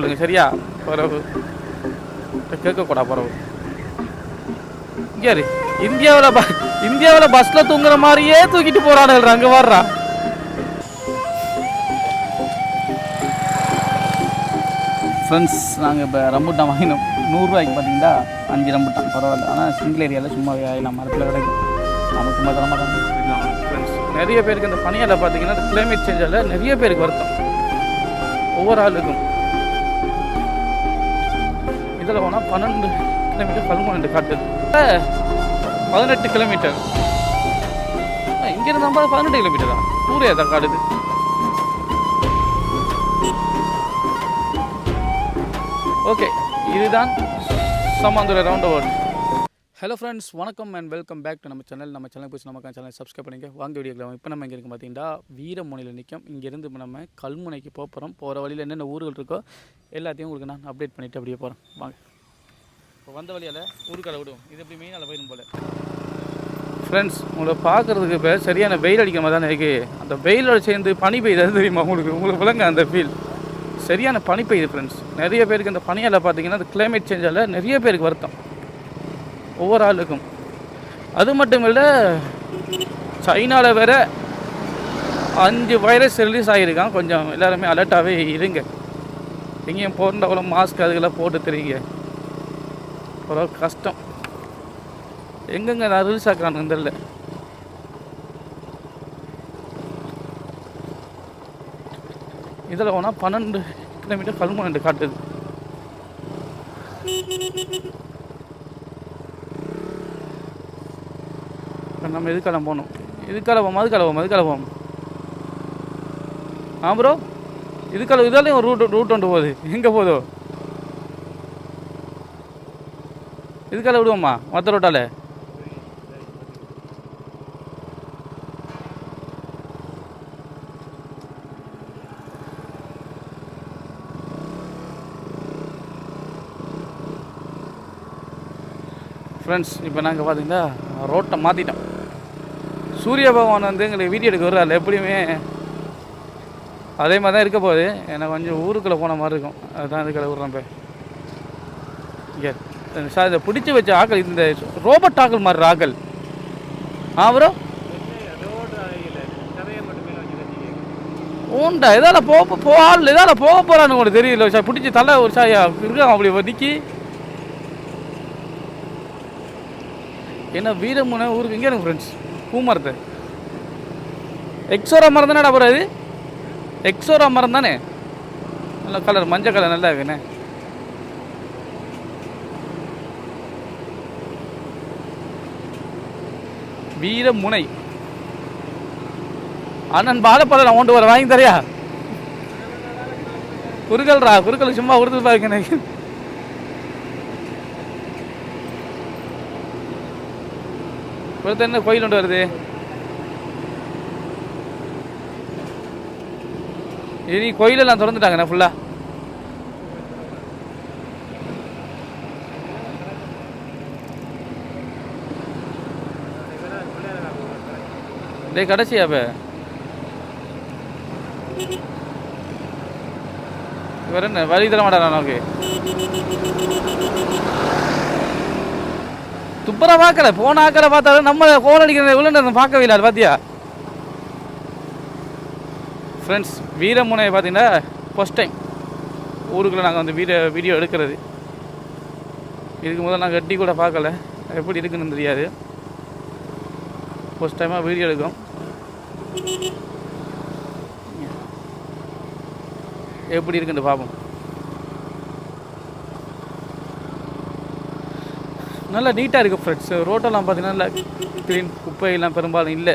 சொல்லுங்க சரியா? பரவு. கேட்கக்கூடா பரவு. இரு. இந்தியாவுல ப இந்தியாவுல பஸ்ல தூங்குற மாதிரியே தூக்கிட்டு போறானுங்க அங்க வர்றா. ஃப்ரெண்ட்ஸ் நாங்கள் இப்போ ரம்புட்டான் வாங்கினோம். நூறுரூவாய்க்கு பார்த்தீங்கன்னா அஞ்சு ரம்புட்டான். பரவாயில்ல. ஆனால் சிங்கிள் ஏரியாவில் சும்மா நம்ம மரத்தில் கிடைக்கும் நமக்கு தர மாட்டாங்க. ஃப்ரெண்ட்ஸ் நிறைய பேருக்கு இந்த பனியால் பார்த்தீங்கன்னா கிளைமேட் சேஞ்சால் நிறைய பேருக்கு வருத்தம். ஒவ்வொரு ஆளுக்கும். இதில் போனால் பன்னெண்டு கிலோமீட்டர் பதிமூணு காட்டுது. பதினெட்டு கிலோமீட்டர் இங்கேருந்து நம்ம பதினெட்டு கிலோமீட்டர் தான். சூரிய தான் காடுது ஓகே இதுதான் Samanthurai round about hello friends வணக்கம் அண்ட் வெல்கம் பேக் டு நம்ம சேனல் நம்ம சேனல் போய் நம்ம சேனல் சப்ஸ்கிரைப் பண்ணிங்க வாங்க வீடியோக்கலாம் இப்போ நம்ம இங்கே இருக்கு பார்த்தீங்கன்னா வீரமுனையில் நிற்கும். இங்கேருந்து இப்போ நம்ம கல்முனைக்கு போக போகிறோம் போகிற வழியில் என்னென்ன ஊர்கள் இருக்கோ எல்லாத்தையும் உங்களுக்கு நான் அப்டேட் பண்ணிவிட்டு அப்படியே போகிறேன் வாங்க. இப்போ வந்த வழியால் ஊருக்கால விடுவோம். இது எப்படி மெயினால் போயிடும் போல. ஃப்ரெண்ட்ஸ் உங்களை பார்க்குறதுக்கு இப்போ சரியான வெயில் அடிக்கிற மாதிரி தானே இருக்குது அந்த வெயிலோட சேர்ந்து பனி பெய்யுது. தெரியுமா உங்களுக்கு? உங்களுக்கு விளங்க அந்த ஃபீல் சரியான பனி பெய்யுது ஃப்ரெண்ட்ஸ் நிறைய பேருக்கு அந்த பனியால் பார்த்தீங்கன்னா அந்த கிளைமேட் சேஞ்சால் நிறைய பேருக்கு வருத்தம். ஒவ்வொரு ஆளுக்கும். அது மட்டும் இல்லை சைனாவில் வேற அஞ்சு வைரஸ் ரிலீஸ் ஆகியிருக்கான் கொஞ்சம் எல்லாருமே அலர்ட்டாகவே இருங்க. எங்கேயும் போகிறவங்கள மாஸ்க் அதுக்கெல்லாம் போட்டு தெரியுங்க ஒரு கஷ்டம். எங்கெங்க நான் ரிலீஸ் ஆக்குறான்னு தெரியல. இதில் போனால் பன்னெண்டு கிலோமீட்டர் கல்முனை காட்டுது. நம்ம எதுக்காலம் போகணும்? இதுக்கால போவோம்? அதுக்கால போகும் ஆ ப்ரோ இதுக்கால இதாலையும் ஒரு ரூட் ரூட் ஒன்று போகுது. எங்கே போதோ இதுக்கால விடுவோம்மா மற்ற ரோட்டால ஃப்ரெண்ட்ஸ் இப்போ நாங்கள் பார்த்தீங்கன்னா ரோட்டை மாற்றிட்டோம் சூரிய பகவான் வந்து எங்களுக்கு வீடியோ எடுக்க வர்றாரு எப்படியுமே. அதே மாதிரி தான் இருக்க போகுது. எனக்கு கொஞ்சம் ஊருக்குள்ளே போன மாதிரி இருக்கும். அதுதான் இதுக்குள்ள விட்றேன் இப்போ. இங்கே சார் இதை பிடிச்சி வச்ச ஆக்கள் இந்த ரோபோட் ஆக்கள் மாதிரி ஆக்கள். ஆ ப்ரோ உண்டா இதால் போக போகல இதால் போக போகிறான்னு உங்களுக்கு தெரியல. சார் பிடிச்சி தலை ஒரு சாயா இருக்கான் அப்படி நிற்கி ஏன்னா வீரமுனை ஊருக்கு இங்கே எனக்கு ஃப்ரெண்ட்ஸ் பூமரத்து எக்ஸோரா மரம் தானே அப்புறம் அது எக்ஸோரா மரம் தானே நல்ல கலர் மஞ்சள் கலர் நல்லா இருக்குண்ணே. வீரமுனை அண்ணன் பாலப்பழம் நான் ஒன்று வர வாங்கி தரியா? குறுக்கல்ரா குறுக்கல் சும்மா கொடுத்து பாருங்க எனக்கு என்ன கோயில் கொண்டு வருது? இனி கோயிலெல்லாம் திறந்துட்டாங்கண்ணா ஃபுல்லாக டே கடைசியா இப்போ வேற என்ன வழி தர மாட்டாரா நமக்கு? துப்புரா பார்க்கல போன ஆக்கல பார்த்தாலும் நம்ம கோல் அடிக்கிற உள்ள பார்க்கவே இல்லை பாத்தியா? பார்த்தியா ஃப்ரெண்ட்ஸ் வீரமுனையை பார்த்தீங்கன்னா ஃபஸ்ட் டைம் ஊருக்குள்ளே நாங்கள் வந்து வீடியோ வீடியோ எடுக்கிறது. இதுக்கு முதல்ல நாங்கள் கட்டி கூட பார்க்கல. எப்படி இருக்குன்னு தெரியாது. ஃபஸ்ட் டைமாக வீடியோ எடுக்கும் எப்படி இருக்குன்னு பார்ப்போம். நல்லா நீட்டாக இருக்குது ஃப்ரெண்ட்ஸ் ரோட்டெல்லாம் பார்த்தீங்கன்னா நல்லா க்ளீன் குப்பையெல்லாம் பெரும்பாலும் இல்லை.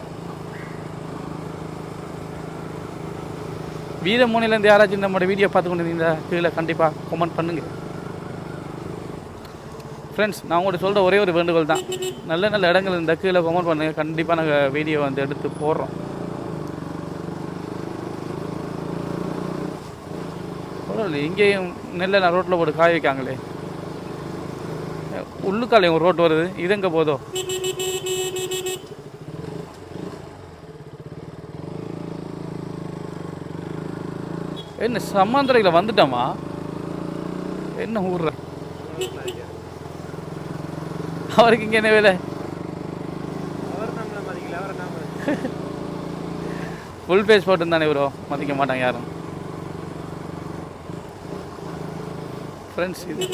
வீரமோனிலேருந்து யாராச்சும் நம்மளோட வீடியோ பார்த்து கொண்டு இருந்தீங்களா கீழே கண்டிப்பாக கமெண்ட் பண்ணுங்கள் ஃப்ரெண்ட்ஸ் நான் உங்கள்கிட்ட சொல்கிற ஒரே ஒரு வேண்டுகோள் தான். நல்ல நல்ல இடங்கள் இருந்தால் கீழே கமெண்ட் பண்ணுங்கள் கண்டிப்பாக நாங்கள் வீடியோ வந்து எடுத்து போடுறோம். இங்கேயும் நெல்லை நான் ரோட்டில் போட்டு காய வைக்காங்களே. உள்ளுக்காலையும் ஒரு ரோட் வருது? இது எங்கே போதோ? என்ன சமாந்தரையில் வந்துட்டோமா? என்ன ஊர்ற? அவருக்கு இங்கே என்ன வேலை? அவர் ஃபுல் பேஸ் போட்டுருந்தானே ப்ரோ மதிக்க மாட்டாங்க யாரும். ஃப்ரெண்ட்ஸ் இது.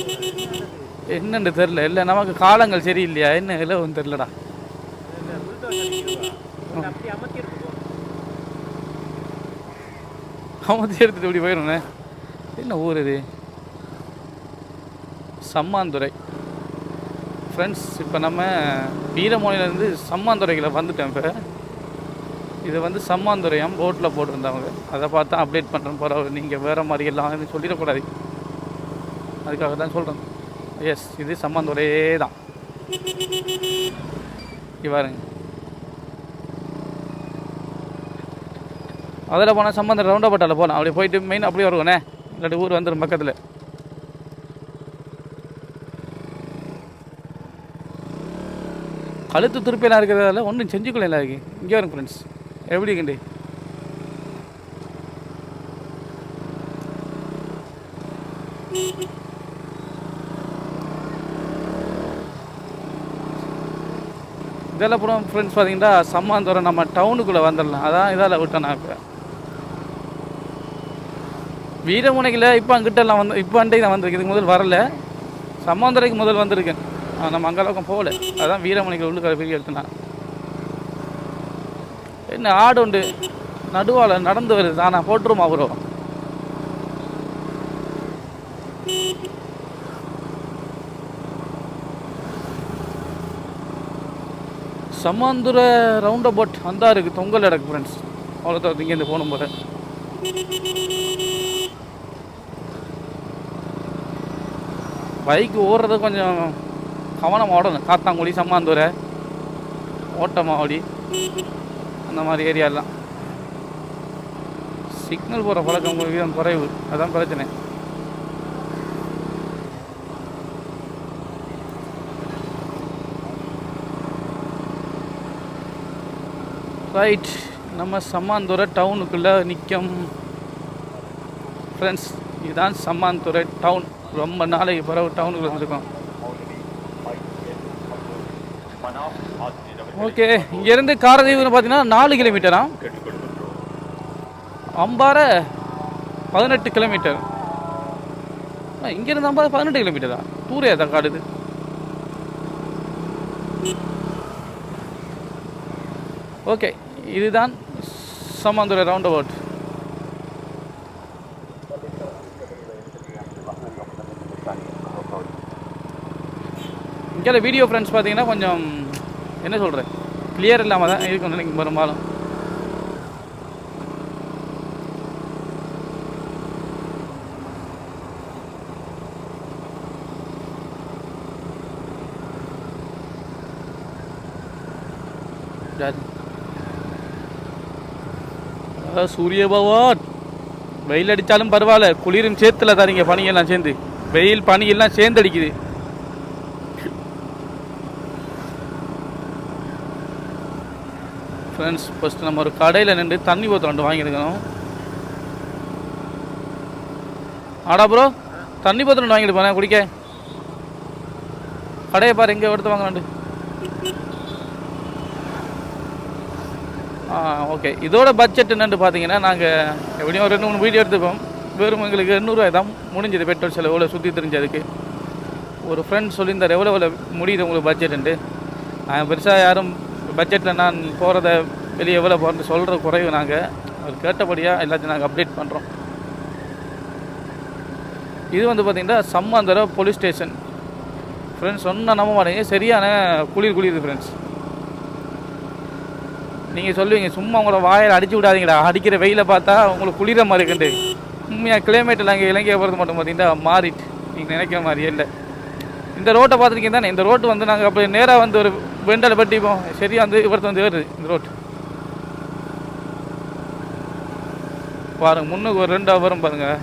என்னன்னு தெரில இல்லை நமக்கு காலங்கள் சரியில்லையா? என்ன இலவும் தெரிலடா அமர்த்தி எடுத்துட்டு இப்படி போயிடும்ண்ணே என்ன ஊர் இது? சம்மாந்துறை. ஃப்ரெண்ட்ஸ் இப்போ நம்ம வீரமோனிலேருந்து சம்மாந்துறையில் வந்துட்டோம் இப்போ. இது வந்து சம்மாந்துறையாம் போட்டில் போட்டிருந்தாங்க அதை பார்த்து அப்டேட் பண்ணுறேன் பரவாயில்ல நீங்கள் வேறு மாதிரி எல்லாம் சொல்லிடக்கூடாது. அதுக்காக தான் சொல்கிறேன் எஸ் இது சம்மாந்துறையே தான். பாருங்க. அதில் போனால் சம்பந்தம் ரவுண்டப்பட்டால போகலாம் அப்படியே போயிட்டு மெயின் அப்படியே வருவானே. இல்லாட்டி ஊர் வந்துடும் பக்கத்தில். கழுத்து திருப்பியெல்லாம் இருக்கிறதால ஒன்றும் செஞ்சுக்கொள்ள இருக்கு இங்கே வரும் ஃப்ரெண்ட்ஸ் எப்படி இருக்குண்டி? இதெல்லாம் அப்புறம் ஃப்ரெண்ட்ஸ் பார்த்தீங்கன்னா சம்மாந்தோரம் நம்ம டவுனுக்குள்ளே வந்துடலாம். அதான் இதால் விட்டேன் நான் இப்போ. வீரமுனையில் இப்போ அங்கிட்டெல்லாம் வந்து இப்போ அண்டைக்கு நான் வந்திருக்கேன். இதுக்கு முதல் வரல. சம்மாந்துறைக்கு முதல் வந்திருக்கேன். நம்ம நம்ம அங்கெல்லாம் போகல. அதான் வீரமணிக்கு உள்ளுக்கார பெரிய எடுத்துனா என்ன ஆடு உண்டு. நடுவால் நடந்து வருது. ஆனால் போட்டுருமா அப்புறம் சமாந்துர ரவுண்ட் அபவுட் வந்தா இருக்கு தொங்கல் இடக்கு ஃப்ரெண்ட்ஸ் அவ்வளோதான் இங்கேருந்து போகணும் போல. பைக் ஓடுறது கொஞ்சம் கவனம் ஓடணும். காத்தாங்குடி சம்மாந்துரை ஓட்டமாவடி அந்த மாதிரி ஏரியாலாம் சிக்னல் போகிற பழக்கம் வீதம் குறைவு. அதான் பிரச்சனை. ரைட் நம்ம சம்மாந்துறை டவுனுக்குள்ளே நிற்கும் ஃப்ரெண்ட்ஸ் இதுதான் சம்மாந்துறை டவுன் ரொம்ப நாளைக்கு பிறகு டவுனுக்குள்ளே வந்திருக்கோம். ஓகே இங்கேருந்து காரதீவுன்னு பார்த்தீங்கன்னா நாலு கிலோமீட்டரா அம்பாறை பதினெட்டு கிலோமீட்டர் ஆ, இங்கேருந்து அம்பாறை பதினெட்டு கிலோமீட்டரா தூரையா தான் காடுது. ஓகே இதுதான் சமாந்துரை ரவுண்ட் அபவுட் இங்கே வீடியோ ஃப்ரெண்ட்ஸ் பார்த்தீங்கன்னா கொஞ்சம் என்ன சொல்கிறேன் கிளியர் இல்லாமல் தான் இருக்கும் நினைக்கும் பெரும்பாலும் ராஜ். சூரிய பகவான். வெயில் அடித்தாலும் பரவாயில்ல குளிரும் சேர்த்துல தரீங்க பனியெல்லாம் சேர்ந்து. வெயில் பனியெல்லாம் சேர்ந்து அடிக்குது ஃப்ரெண்ட்ஸ் ஃபஸ்ட்டு நம்ம ஒரு கடையில் நின்று தண்ணி ஊற்ற ரெண்டு வாங்கியிருக்கணும். ஆடா ப்ரோ தண்ணி பத்திரம் ரெண்டு வாங்கிட்டு போனேன் குடிக்க. கடையை பாரு எங்கே எடுத்து வாங்க ரெண்டு ஆ ஓகே. இதோட பட்ஜெட் என்னென்னு பார்த்தீங்கன்னா நாங்கள் எப்படியும் ஒரு ரெண்டு மூணு வீடியோ எடுத்துப்போம். வெறும் எங்களுக்கு எண்ணூறுவாய் தான் முடிஞ்சது பெட்ரோல் செலவு எவ்வளோ சுற்றி தெரிஞ்சதுக்கு. ஒரு ஃப்ரெண்ட் சொல்லியிருந்தார் எவ்வளோ எவ்வளோ முடியுது உங்களுக்கு பட்ஜெட்டுன்ட்டு நான் பெருசாக யாரும் பட்ஜெட்டில் நான் போகிறத வெளியே எவ்வளோ போகிறேன்னு சொல்கிற குறைவு நாங்கள் அவர் கேட்டபடியாக எல்லாத்தையும் நாங்கள் அப்டேட் பண்ணுறோம் இது வந்து பார்த்திங்கன்னா சம்மாந்தர போலீஸ் ஸ்டேஷன் ஃப்ரெண்ட்ஸ் சொன்னால் நம்ப மாட்டேங்க. சரியான குளிர் குளிருது ஃப்ரெண்ட்ஸ் நீங்கள் சொல்லுவீங்க சும்மா உங்களை வாயில் அடிச்சு விடாதீங்கடா. அடிக்கிற வெயிலை பார்த்தா உங்களுக்கு குளிர மாதிரி இருக்குண்டு உண்மையாக கிளைமேட்டில் அங்கே இலங்கையை பொறுத்த மட்டும் பார்த்தீங்கன்னா மாறிட்டு. நீங்கள் நினைக்கிற மாதிரியே இல்லை. இந்த ரோட்டை பார்த்துருக்கீங்க தானே? இந்த ரோட்டு வந்து நாங்கள் அப்படி நேராக வந்து ஒரு வெண்டலை பட்டிப்போம் சரியாக வந்து இவர்த்து வந்து ஏறுது இந்த ரோட்டு பாருங்க முன்னுக்கு ஒரு ரெண்டு வரும் பாருங்கள்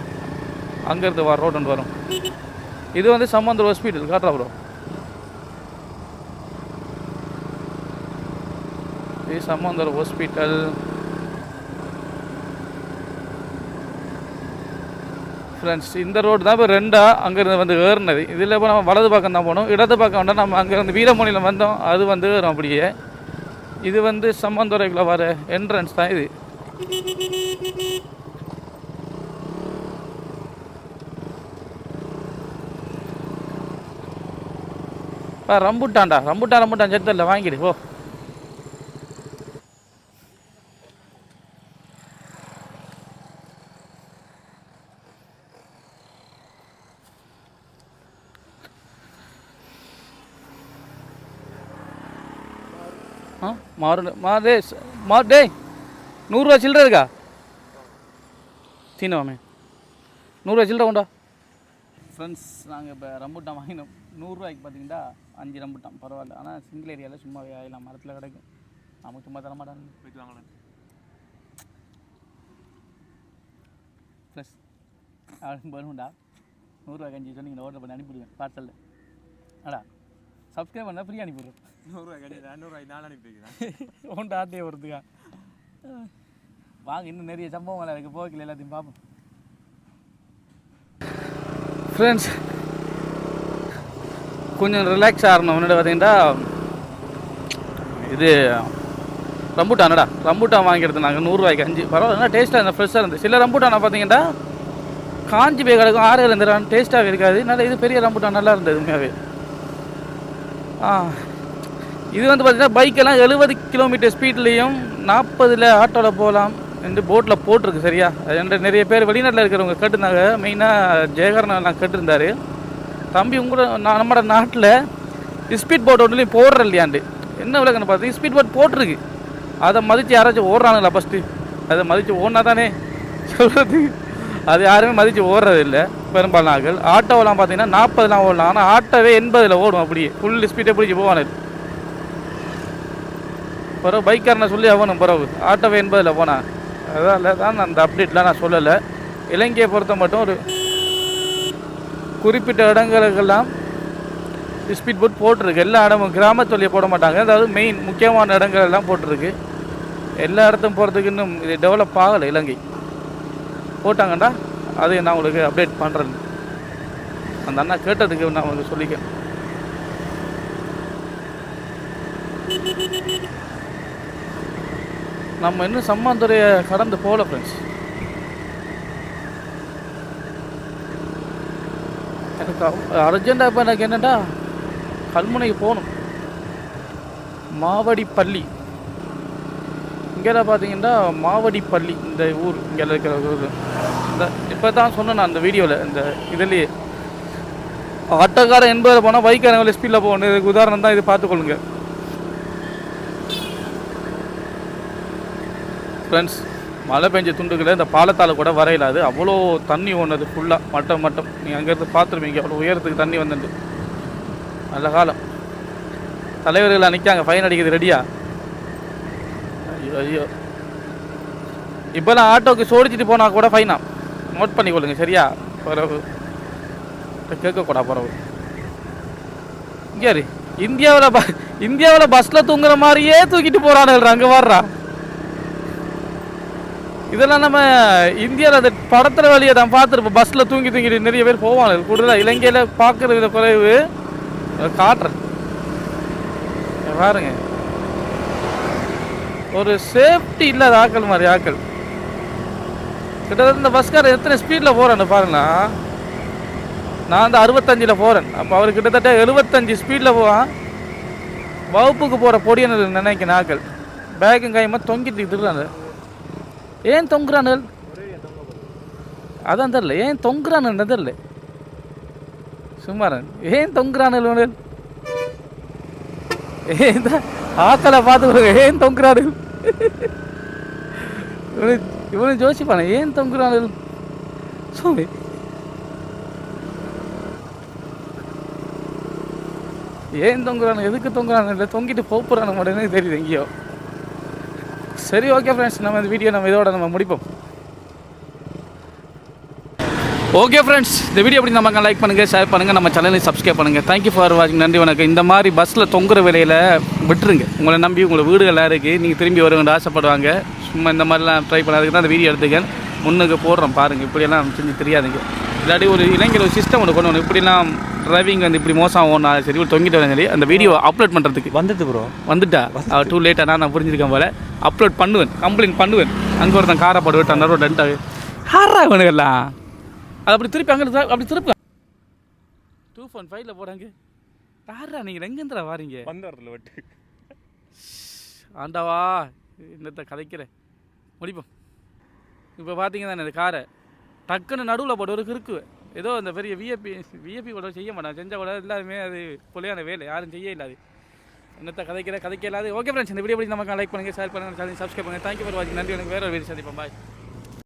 அங்கேருந்து வர ரோடு ஒன்று வரும். இது வந்து சம்மந்தர் ஹாஸ்பிட்டல் காட்டுறா ப்ரோ இது சம்பந்தர் ஹாஸ்பிட்டல். ஃப்ரெண்ட்ஸ் இந்த ரோடு தான் இப்போ ரெண்டாக அங்கேருந்து வந்து ஏறினது. இதில் இப்போ நம்ம வலது பக்கம் தான் போகணும் இடது பக்கம் வந்தால் நம்ம அங்கேருந்து வீரமணியில் வந்தோம். அது வந்து ஏறும் அப்படியே. இது வந்து சம்மந்துறைக்குள்ள வர என்ட்ரன்ஸ் தான் இது. பா ரம்புட்டான்டா. ரம்புட்டான் ரம்புட்டான் இல்லை வாங்கிடு ஓ ஆ மாறு மா டே மா டேய் நூறுரூவா சில்லற இருக்கா? தீனவாமே நூறுரூவா சில்லற உண்டா ஃப்ரெண்ட்ஸ் நாங்கள் இப்போ ரம்புட்டான் வாங்கினோம். நூறுரூவாய்க்கு பார்த்தீங்கன்னா அஞ்சு ரம்புட்டான். பரவாயில்ல. ஆனால் சிங்கிள் ஏரியாவில் சும்மா ஆயிலாம் மரத்தில் கிடைக்கும். நமக்கு சும்மா தர மாட்டாங்க. போயிட்டு வாங்கலாம் ப்ளஸ் அப்படின்னு பண்ணுண்டா நூறுரூவா அஞ்சு சொன்னீங்க ஆர்டர் பண்ணி அனுப்பிடுவேன் பார்சலில் அடா சப்ஸ்கிரைப் பண்ணால் ஃப்ரீ அனுப்பிடுறேன் நூறுரூவா கிடையாது நாள் அனுப்பி வைக்கிறேன் உன்ட்டு ஆட்டையை வருதுக்கா வாங்க இன்னும் நிறைய சம்பவங்கள் இருக்குது போக்கல எல்லாத்தையும் பார்ப்போம் ஃப்ரெண்ட்ஸ் கொஞ்சம் ரிலாக்ஸ் ஆகணும் முன்னாடி பார்த்தீங்கன்னா இது ரம்பூட்டானடா ரம்பூட்டான் வாங்கி எடுத்தாங்க நூறுரூவாய்க்கு அஞ்சு. பரவாயில்ல டேஸ்ட்டாக இருந்தது ஃப்ரெஷ்ஷாக இருந்தது. சில ரம்பூட்டானை பார்த்தீங்கன்னா காஞ்சி போய் கிடக்கும் ஆறு இருந்துடும் டேஸ்ட்டாகவே இருக்காது. நல்ல இது பெரிய ரம்பூட்டான் நல்லா இருந்தது உண்மையாகவே இது வந்து பார்த்திங்கன்னா பைக்கெல்லாம் எழுபது கிலோமீட்டர் ஸ்பீட்லேயும் நாற்பதில் ஆட்டோவில் போகலாம் என்று போட்டில் போட்டிருக்கு சரியா? அது நிறைய பேர் வெளிநாட்டில் இருக்கிறவங்க கேட்டிருந்தாங்க. மெயினாக ஜெயகரன் எல்லாம் தம்பி உங்களோட நான் நம்மளோட நாட்டில் ஸ்பீட் போட் ஒன்றுலையும் போடுற இல்லையாண்டு. என்ன விளக்குன்னு பார்த்து ஸ்பீட் போட் போட்டிருக்கு. அதை மதித்து யாராச்சும் ஓடுறானுங்களா ஃபஸ்ட்டு அதை மதித்து ஓடினா தானே சொல்கிறது அது யாருமே மதித்து ஓடுறது இல்லை. பெரும்பாலும் ஆட்கள் ஆட்டோவெல்லாம் பார்த்தீங்கன்னா நாற்பதுலாம் ஓடலாம். ஆனால் ஆட்டோவே எண்பதில் ஓடும் அப்படியே. ஃபுல் ஸ்பீடே பிடிச்சி போவானது பிறகு பைக்காரனை சொல்லி அவனும் பிறகு. ஆட்டோவே எண்பதில் போனான் அதான் தான் அந்த அப்டேட்லாம் நான் சொல்லலை. இலங்கையை பொறுத்த மட்டும் ஒரு குறிப்பிட்ட இடங்களுக்கெல்லாம் ஸ்பீட் போட் போட்டிருக்கு. எல்லா இடமும் கிராமத்தொல்லியை போட மாட்டாங்க. அதாவது மெயின் முக்கியமான இடங்கள் எல்லாம் போட்டிருக்கு. எல்லா இடத்தும் போகிறதுக்கு இன்னும் இது டெவலப் ஆகலை இலங்கை. போட்டாங்கண்டா அதை நான் உங்களுக்கு அப்டேட் பண்ணுறேன் அந்த அண்ணா கேட்டதுக்கு நான் உங்களுக்கு சொல்லிக்கிறேன். நம்ம இன்னும் சம்மாந்துறையை கடந்து போகல ஃப்ரெண்ட்ஸ் எனக்கு அர்ஜென்ட்டாக இப்போ எனக்கு என்னடா கல்முனைக்கு போகணும். மாவடிப்பள்ளி. இங்கெல்லாம் பார்த்தீங்கன்னா மாவடிப்பள்ளி இந்த ஊர் இங்கே இருக்கிற ஊர். இந்த இப்போ தான் சொன்னேன் நான் அந்த வீடியோவில் இந்த இதுலேயே ஆட்டோக்காரன் எண்பதில் போனால் பைக்காரன் எவ்வளோ ஸ்பீடில் போகணும். இதுக்கு உதாரணம் தான் இது பார்த்துக்கொள்ளுங்க. ஃப்ரெண்ட்ஸ் மழை பெஞ்ச துண்டுகளை இந்த பாலத்தால் கூட வரையலாது. அவ்வளோ தண்ணி ஓடுனது ஃபுல்லாக மட்டம் மட்டம். நீங்கள் அங்கேருந்து பார்த்துருப்பீங்க. அவ்வளோ உயரத்துக்கு தண்ணி வந்துட்டு நல்ல காலம். தலைவர்கள் நிற்காங்க ஃபைன் அடிக்கிறது ரெடியா ஐயோ ஐயோ. இப்போலாம் ஆட்டோக்கு சோடிச்சிட்டு போனால் கூட ஃபைனா நோட் பண்ணிக்கொள்ளுங்க சரியா? பிறகு கேட்கக்கூடா பிறகு இங்கே இந்தியாவில் ப இந்தியாவில் பஸ்ஸில் தூங்குற மாதிரியே தூக்கிட்டு போகிறானுங்க அங்கே வர்றா. இதெல்லாம் நம்ம இந்தியாவில் அந்த படத்தில் வழியை தான் பார்த்துருப்போம். பஸ்ஸில் தூங்கி தூங்கிட்டு நிறைய பேர் போவாங்க கூடுதலாக இலங்கையில் பார்க்குறது குறைவு காட்டுறேன் பாருங்க. ஒரு சேஃப்டி இல்லாத ஆக்கள் மாதிரி ஆக்கள். கிட்டத்தட்ட இந்த பஸ்காரர் எத்தனை ஸ்பீடில் போகிறேன்னு பாருங்கண்ணா நான் வந்து அறுபத்தஞ்சில் போகிறேன் அப்போ அவர் கிட்டத்தட்ட எழுபத்தஞ்சு ஸ்பீடில் போவான். வகுப்புக்கு போகிற பொடியன்னு நினைக்கிறேன் ஆக்கள் பேக்கும் கையுமா தொங்கிட்டு இருக்கிறாங்க ஏன் தொங்குறானுகள் அதான் தெரில ஏன் தொங்குறானுன்னு தெரில சும்மாரன் ஏன் தொங்குறானுகள் ஏன் ஆக்களை பார்த்து ஏன் தொங்குறானுகள் இவனு இவனு ஏன் தொங்குறானுகள் சுமி ஏன் தொங்குறானு எதுக்கு தொங்குறானு இல்லை தொங்கிட்டு போப்புறானு மட்டும் தெரியுது எங்கேயோ. சரி ஓகே ஃப்ரெண்ட்ஸ் நம்ம இந்த வீடியோ நம்ம இதோட நம்ம முடிப்போம். ஓகே ஃப்ரெண்ட்ஸ் இந்த வீடியோ எப்படி நம்ம லைக் பண்ணுங்கள் ஷேர் பண்ணுங்கள் நம்ம சேனலை சப்ஸ்கிரைப் பண்ணுங்கள் தேங்க்யூ ஃபார் வாட்சிங் நன்றி வணக்கம். இந்த மாதிரி பஸ்ஸில் தொங்குற வேலையில் விட்டுருங்க. உங்களை நம்பி உங்களை வீடுகள்லாம் இருக்குது நீங்கள் திரும்பி வருவேன் ஆசைப்படுவாங்க. சும்மா இந்த மாதிரிலாம் ட்ரை பண்ணாதுக்கு தான் அந்த வீடியோ எடுத்துக்கேன். முன்னுக்கு போடுறோம் பாருங்கள் இப்படியெல்லாம் செஞ்சு தெரியாதுங்க. இல்லாட்டி ஒரு இளைஞர் ஒரு சிஸ்டம் ஒன்று கொண்டு வரணும். இப்படிலாம் டிரைவிங் வந்து இப்படி மோசம் ஆகும் சரி ஒரு தொங்கிட்டு வரேன் சொல்லி அந்த வீடியோ அப்லோட் பண்ணுறதுக்கு வந்தது ப்ரோ வந்துட்டா? டூ லேட்டாக நான் புரிஞ்சிருக்கேன் போல. அப்லோட் பண்ணுவேன். கம்ப்ளைண்ட் பண்ணுவேன். அங்கே ஒருத்தன் காரை போட்டு விட்டான். ரோட் ரெண்டாவது ஹாரா இவனுங்கெல்லாம். அது அப்படி திருப்பி அங்கே அப்படி திருப்பி டூ பாயிண்ட் ஃபைவ்ல போகிறாங்க யாரா நீங்கள் எங்கேந்திரா வாரீங்க? வந்த வரல வட்டு ஆண்டாவா என்னத்தை கதைக்கிறேன். முடிப்போம். இப்போ பார்த்தீங்கன்னா இந்த காரை டக்குன்னு நடுவில் போட்டு ஒரு கிறுக்கு. ஏதோ அந்த பெரிய விஏபி விஏபி கூட செய்ய மாட்டான். செஞ்சால் கூட எல்லாருமே அது பொலியான வேலை. யாரும் செய்ய இல்லாது. என்னத்தை கதைக்கிற கதைக்க இல்லாது. ஓகே ஃப்ரெண்ட்ஸ் இந்த வீடியோ படி நமக்கு லைக் பண்ணுங்கள் ஷேர் பண்ணுங்கள் சப்ஸ்கிரைப் பண்ணுங்கள் தேங்க்யூ ஃபார் வாட்சிங் நன்றி எனக்கு வேற ஒரு வீடியோ சந்திப்போம். பாய்